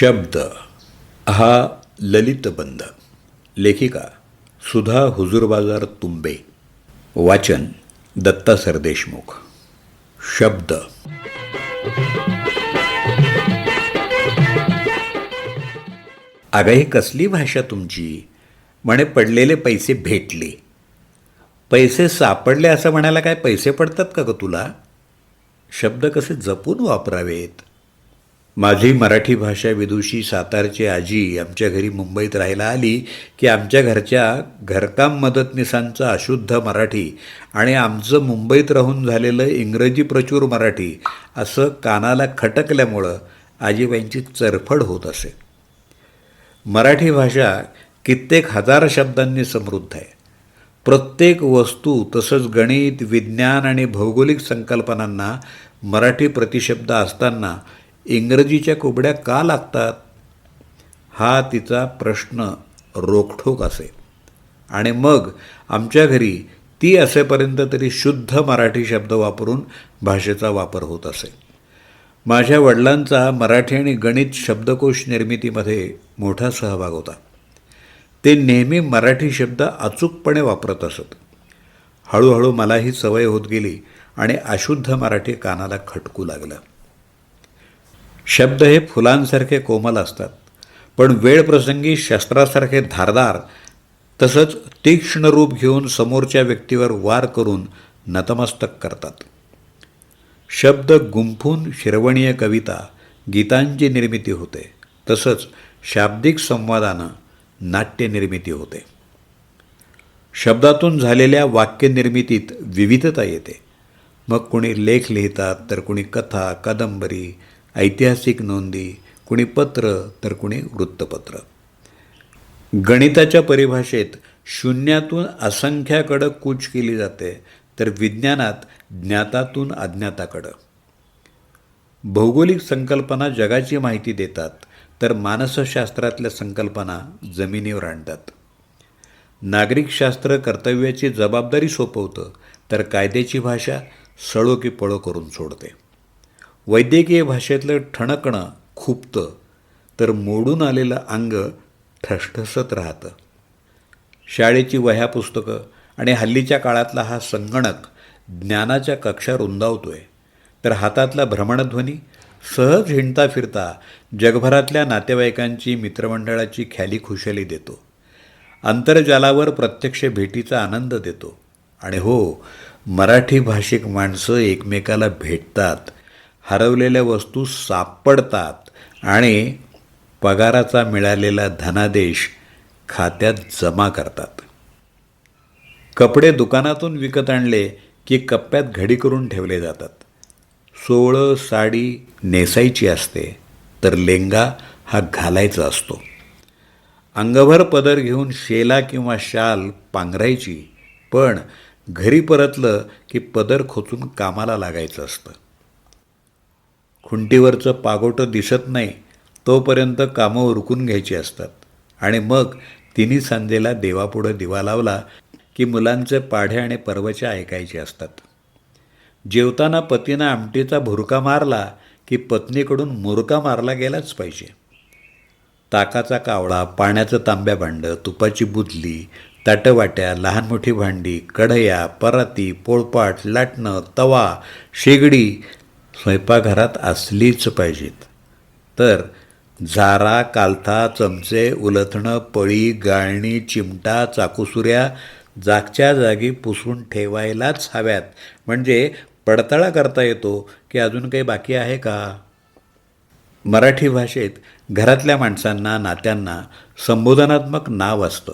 शब्द हा ललितबंध लेखिका सुधा हुजूरबाजार तुंबे वाचन दत्ता सरदेशमुख. शब्द. अगं ही कसली भाषा तुमची? म्हणे पडलेले पैसे भेटले. पैसे सापडले असं म्हणायला काय पैसे पडतात का ग तुला? शब्द कसे जपून वापरावेत? माझी मराठी भाषा विदुषी सातारची आजी आमच्या घरी मुंबईत राहायला आली की आमच्या घरच्या घरकाम मदतनीसांचा अशुद्ध मराठी आणि आमचं मुंबईत राहून झालेलं इंग्रजी प्रचूर मराठी असं कानाला खटकल्यामुळं आजीबाईंची चरफड होत असे. मराठी भाषा कित्येक हजार शब्दांनी समृद्ध आहे. प्रत्येक वस्तू तसंच गणित विज्ञान आणि भौगोलिक संकल्पनांना मराठी प्रतिशब्द असताना इंग्रजीच्या कोबड्या का लागतात? हा तिचा प्रश्न रोखठोक असे. आणि मग आमच्या घरी ती असेपर्यंत तरी शुद्ध मराठी शब्द वापरून भाषेचा वापर होत असे. माझ्या वडिलांचा मराठी आणि गणित शब्दकोश निर्मितीमध्ये मोठा सहभाग होता. ते नेहमी मराठी शब्द अचूकपणे वापरत असत. हळूहळू मलाही सवय होत गेली आणि अशुद्ध मराठी कानाला खटकू लागलं. शब्द हे फुलांसारखे कोमल असतात. पण वेळप्रसंगी शस्त्रासारखे धारदार तसंच तीक्ष्ण रूप घेऊन समोरच्या व्यक्तीवर वार करून नतमस्तक करतात. शब्द गुंफून शिरवणीय कविता गीतांची निर्मिती होते. तसंच शाब्दिक संवादानं नाट्यनिर्मिती होते. शब्दातून झालेल्या वाक्यनिर्मितीत विविधता येते. मग कुणी लेख लिहितात तर कुणी कथा कादंबरी ऐतिहासिक नोंदी कुणी पत्र तर कुणी वृत्तपत्र. गणिताच्या परिभाषेत शून्यातून असंख्याकडं कूच केली जाते तर विज्ञानात ज्ञातातून अज्ञाताकडं. भौगोलिक संकल्पना जगाची माहिती देतात तर मानसशास्त्रातल्या संकल्पना जमिनीवर आणतात. नागरिकशास्त्र कर्तव्याची जबाबदारी सोपवतं तर कायद्याची भाषा सळो की पळो करून सोडते. वैद्यकीय भाषेतलं ठणकणं खुपतं तर मोडून आलेलं अंग ठसठसत राहतं. शाळेची वह्या पुस्तकं आणि हल्लीच्या काळातला हा संगणक ज्ञानाच्या कक्षा रुंदावतोय. तर हातातला भ्रमणध्वनी सहज हिंडता फिरता जगभरातल्या नातेवाईकांची मित्रमंडळाची ख्याली खुशाली देतो. आंतरजालावर प्रत्यक्ष भेटीचा आनंद देतो. आणि हो मराठी भाषिक माणसं एकमेकाला भेटतात हरवलेल्या वस्तू सापडतात आणि पगाराचा मिळालेला धनादेश खात्यात जमा करतात. कपडे दुकानातून विकत आणले की कप्प्यात घडी करून ठेवले जातात. सोळं साडी नेसायची असते तर लेंगा हा घालायचा असतो. अंगभर पदर घेऊन शेला किंवा शाल पांघरायची पण घरी परतलं की पदर खोचून कामाला लागायचं असतं. खुंटीवरचं पागोटं दिसत नाही तोपर्यंत कामं उरकून घ्यायची असतात. आणि मग तिन्ही सांजेला देवापुढं दिवा लावला की मुलांचे पाढे आणि पर्वच्या ऐकायचे असतात. जेवताना पतीनं आमटीचा भुरका मारला की पत्नीकडून मुरका मारला गेलाच पाहिजे. ताकाचा कावळा पाण्याचं तांब्या भांडं तुपाची बुदली ताटवाट्या लहान मोठी भांडी कढया पराती पोळपाट लाटणं तवा शेगडी स्वयंपाकघरात असलीच पाहिजेत. तर झारा कालथा चमचे उलथणं पळी गाळणी चिमटा चाकूसुऱ्या जागच्या जागी पुसून ठेवायलाच हव्यात. म्हणजे पडताळा करता येतो की अजून काही बाकी आहे का? मराठी भाषेत घरातल्या माणसांना नात्यांना संबोधनात्मक नाव असतं.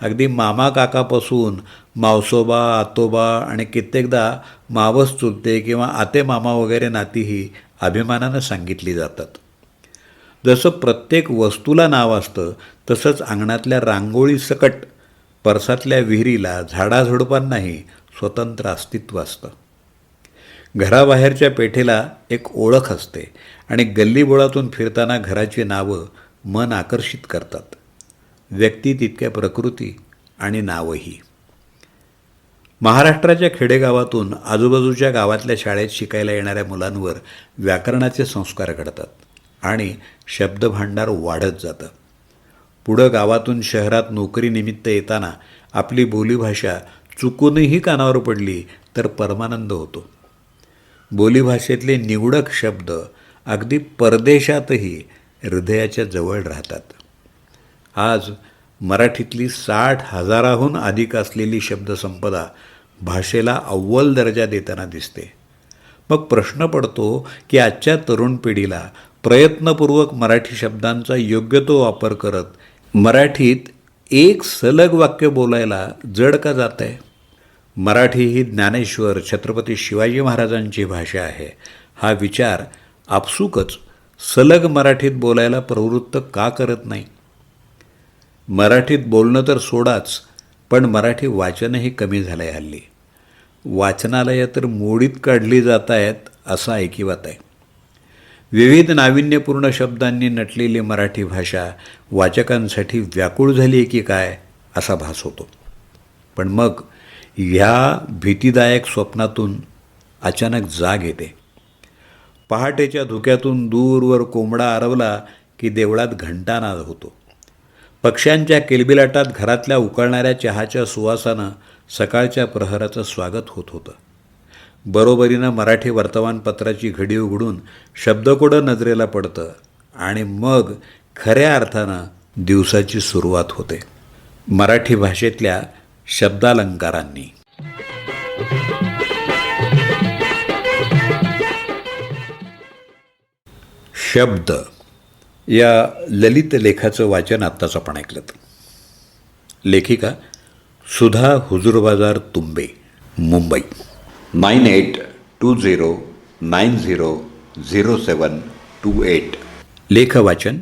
अगदी मामा काकापासून मावसोबा आतोबा आणि कित्येकदा मावस चुलते किंवा आते मामा वगैरे नातीही अभिमानानं सांगितली जातात. जसं प्रत्येक वस्तूला नाव असतं तसंच अंगणातल्या रांगोळी सकट परसातल्या विहिरीला झाडाझुडपांनाही स्वतंत्र अस्तित्व असतं. घराबाहेरच्या पेठेला एक ओळख असते आणि गल्लीबोळातून फिरताना घराची नावं मन आकर्षित करतात. व्यक्ती तितक्या प्रकृती आणि नावही. महाराष्ट्राच्या खेडेगावातून आजूबाजूच्या गावातल्या शाळेत शिकायला येणाऱ्या मुलांवर व्याकरणाचे संस्कार घडतात आणि शब्दभांडार वाढत जातं. पुढं गावातून शहरात नोकरीनिमित्त येताना आपली बोलीभाषा चुकूनही कानावर पडली तर परमानंद होतो. बोलीभाषेतले निवडक शब्द अगदी परदेशातही हृदयाच्या जवळ राहतात. आज मराठीतली साठ हजाराहून अधिक असलेली शब्दसंपदा भाषेला अव्वल दर्जा देताना दिसते. मग प्रश्न पडतो की आजच्या तरुण पिढीला प्रयत्नपूर्वक मराठी शब्दांचा योग्य तो वापर करत मराठीत एक सलग वाक्य बोलायला जड का जात आहे मराठी ही ज्ञानेश्वर छत्रपती शिवाजी महाराजांची भाषा आहे. हा विचार आपसुकच सलग मराठीत बोलायला प्रवृत्त का करत नाही? मराठीत बोलणं तर सोडाच पण मराठी वाचनही कमी झालं आहे हल्ली. वाचनालयं तर मोडीत काढली जात आहेत असं ऐकिवात आहे. विविध नाविन्यपूर्ण शब्दांनी नटलेली मराठी भाषा वाचकांसाठी व्याकुळ झाली आहे की काय असा भास होतो. पण मग ह्या भीतीदायक स्वप्नातून अचानक जाग येते. पहाटेच्या धुक्यातून दूरवर कोंबडा आरवला की देवळात घंटानाद होतो. पक्ष्यांच्या किलबिलाटात घरातल्या उकळणाऱ्या चहाच्या सुवासानं सकाळच्या प्रहराचं स्वागत होत होतं. बरोबरीनं मराठी वर्तमानपत्राची घडी उघडून शब्दकोडं नजरेला पडतं आणि मग खऱ्या अर्थानं दिवसाची सुरुवात होते. मराठी भाषेतल्या शब्दालंकारांनी. शब्द या ललित लेखाचं वाचन आत्ताच आपण ऐकलं लेखिका Sudha Hujurbazar Tumbe Mumbai. Nine eight two zero nine zero zero seven two eight. लेखवाचन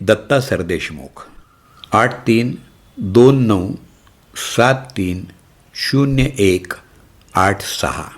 Datta Sardeshmukh. आठ तीन दोन नऊ सात तीन शून्य एक आठ सहा.